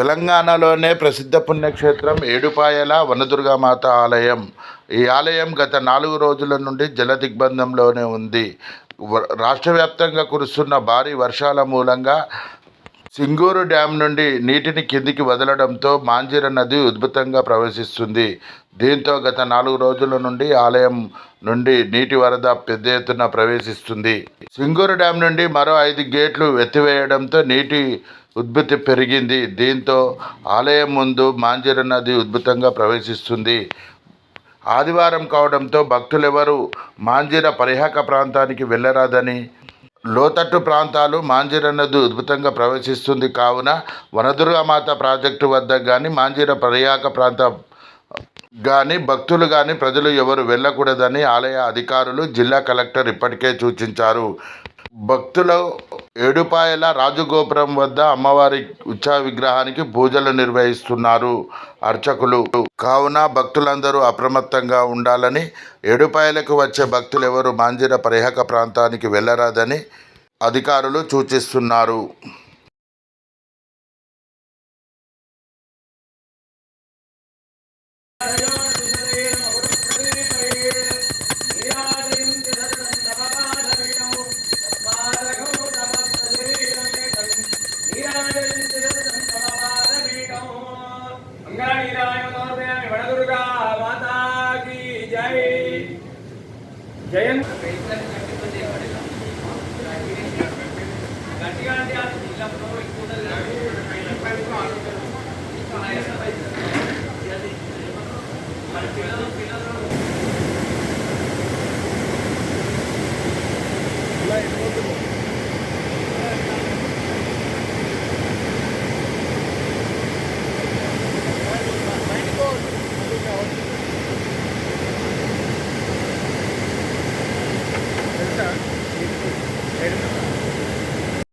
తెలంగాణలోనే ప్రసిద్ధ పుణ్యక్షేత్రం ఏడుపాయల వనదుర్గామాత ఆలయం. ఈ ఆలయం గత నాలుగు రోజుల నుండి జల దిగ్బంధంలోనే ఉంది. వ- రాష్ట్ర వ్యాప్తంగా కురుస్తున్న భారీ వర్షాల మూలంగా సింగూరు డ్యాం నుండి నీటిని కిందికి వదలడంతో మాంజీర నది ఉద్భుతంగా ప్రవేశిస్తుంది. దీంతో గత నాలుగు రోజుల నుండి ఆలయం నుండి నీటి వరద పెద్ద ఎత్తున ప్రవేశిస్తుంది. సింగూరు డ్యాం నుండి మరో ఐదు గేట్లు ఎత్తివేయడంతో నీటి ఉద్భుతి పెరిగింది. దీంతో ఆలయం ముందు మాంజర నది ఉద్భుతంగా ప్రవేశిస్తుంది. ఆదివారం కావడంతో భక్తులెవరూ మాంజిర పరిహాక ప్రాంతానికి వెళ్ళరాదని లోతట్టు ప్రాంతాలు మాంజిర నది ఉద్భుతంగా ప్రవేశిస్తుంది. కావున వనదుర్గామాత ప్రాజెక్టు వద్ద కానీ మాంజిర పరిహాక ప్రాంత కానీ భక్తులు కానీ ప్రజలు ఎవరు వెళ్ళకూడదని ఆలయ అధికారులు జిల్లా కలెక్టర్ ఇప్పటికే సూచించారు. భక్తులు ఏడుపాయల రాజగోపురం వద్ద అమ్మవారి ఉత్సవ విగ్రహానికి పూజలు నిర్వహిస్తున్నారు అర్చకులు. కావున భక్తులందరూ అప్రమత్తంగా ఉండాలని ఏడుపాయలకు వచ్చే భక్తులు ఎవరు మాంజిర పరిహక ప్రాంతానికి వెళ్ళరాదని అధికారులు సూచిస్తున్నారు. జయంత్